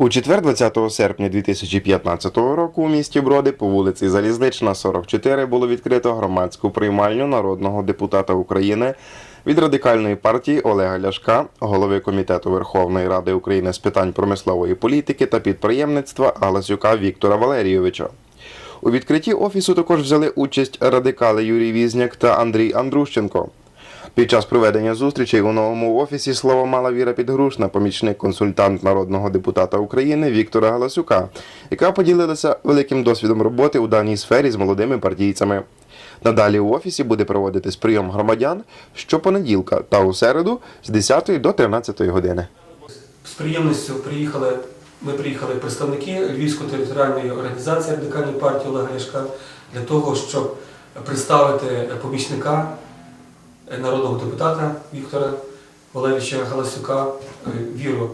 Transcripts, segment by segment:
У четвер, 20 серпня 2015 року, у місті Броди по вулиці Залізнична, 44 було відкрито громадську приймальню народного депутата України від радикальної партії Олега Ляшка, голови комітету Верховної Ради України з питань промислової політики та підприємництва Галасюка Віктора Валерійовича. У відкритті офісу також взяли участь радикали Юрій Візняк та Андрій Андрущенко. Під час проведення зустрічей у новому офісі слово мала Віра Підгрушна, помічник-консультант народного депутата України Віктора Галасюка, яка поділилася великим досвідом роботи у даній сфері з молодими партійцями. Надалі у офісі буде проводитись прийом громадян щопонеділка та у середу з 10 до 13 години. З приємністю приїхали, ми приїхали представники Львівської територіальної організації Радикальної партії Олега Ляшка для того, щоб представити помічника народного депутата Віктора Валерійовича Галасюка е, Віру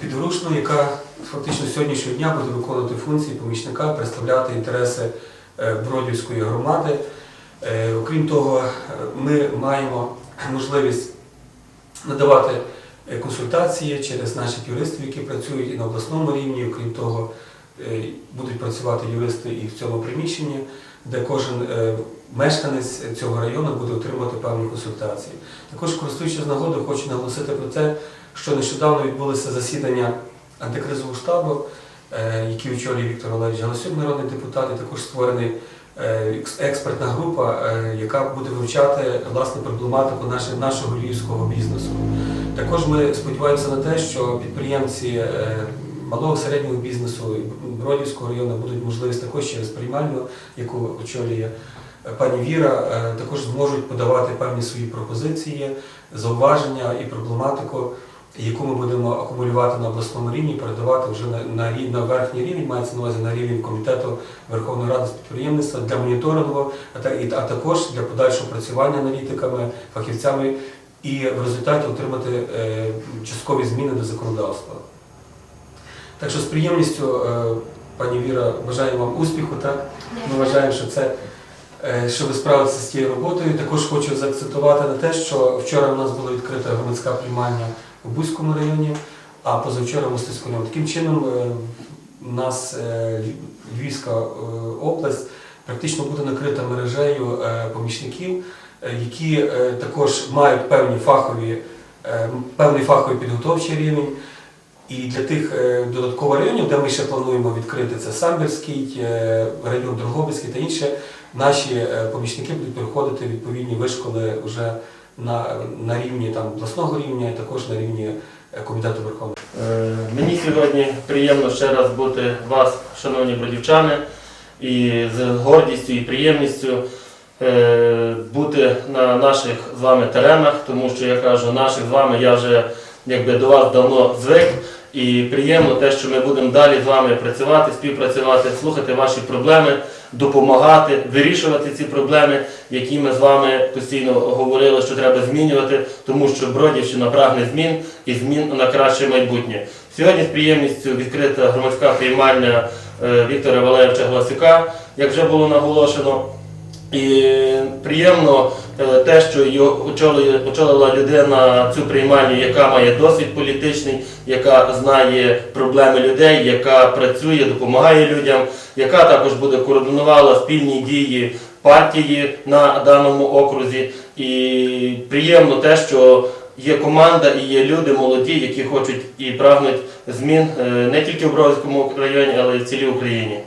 Підгрушну, яка фактично сьогоднішнього дня буде виконувати функції помічника, представляти інтереси е, Бродівської громади. Е, Окрім того, е, ми маємо можливість надавати е, консультації через наших юристів, які працюють і на обласному рівні. Окрім того, е, будуть працювати юристи і в цьому приміщенні, де кожен е, мешканець цього району буде отримувати певні консультації. Також, користуючись нагодою, хочу наголосити про те, що нещодавно відбулося засідання антикризового штабу, е, який очолює Віктор Валерійович Галасюк, народний депутат, і також створений е, експертна група, е, яка буде вивчати власне проблематику нашого, львівського бізнесу. Також ми сподіваємося на те, що підприємці е, малого середнього бізнесу Бродівського району будуть можливість також через приймальну, яку очолює е, пані Віра, е, також зможуть подавати певні свої пропозиції, зауваження і проблематику, яку ми будемо акумулювати на обласному рівні, передавати вже на, на, на верхній рівень, мається на увазі на рівень комітету Верховної Ради з підприємництва для моніторингу, а, а також для подальшого працювання аналітиками, фахівцями і в результаті отримати е, часткові зміни до законодавства. Так що з приємністю, е, пані Віра, бажаємо вам успіху. Так? Ми вважаємо, що це е, що ви справитеся з тією роботою. Також хочу заакцентувати на те, що вчора у нас була відкрита громадська приймальня у Бузькому районі, а позавчора в Мостиському. Таким чином, у нас е, Львівська е, область практично буде накрита мережею помічників, які також мають певні фахові, певний фаховий підготовчий рівень. І для тих е, додаткових районів, де ми ще плануємо відкрити це Самбірський, е, район Дрогобицький та інше, наші е, помічники будуть переходити відповідні вишколи вже на, на рівні там, обласного рівня і також на рівні комітету Верховної. Е, Мені сьогодні приємно ще раз бути вас, шановні бродівчани, і з гордістю і приємністю бути на наших з вами теренах, тому що я кажу, наших з вами я вже якби до вас давно звик. І приємно те, що ми будемо далі з вами працювати, співпрацювати, слухати ваші проблеми, допомагати, вирішувати ці проблеми, які ми з вами постійно говорили, що треба змінювати, тому що Бродівщина прагне змін і змін на краще майбутнє. Сьогодні з приємністю відкрита громадська приймальня е, Віктора Валерійовича Гласюка, як вже було наголошено. І приємно е, те, що очолила людина цю приймальню, яка має досвід політичний, яка знає проблеми людей, яка працює, допомагає людям, яка також буде координувала спільні дії партії на даному окрузі. І приємно те, що є команда і є люди молоді, які хочуть і прагнуть змін е, не тільки в Бровському районі, але й в цілій Україні.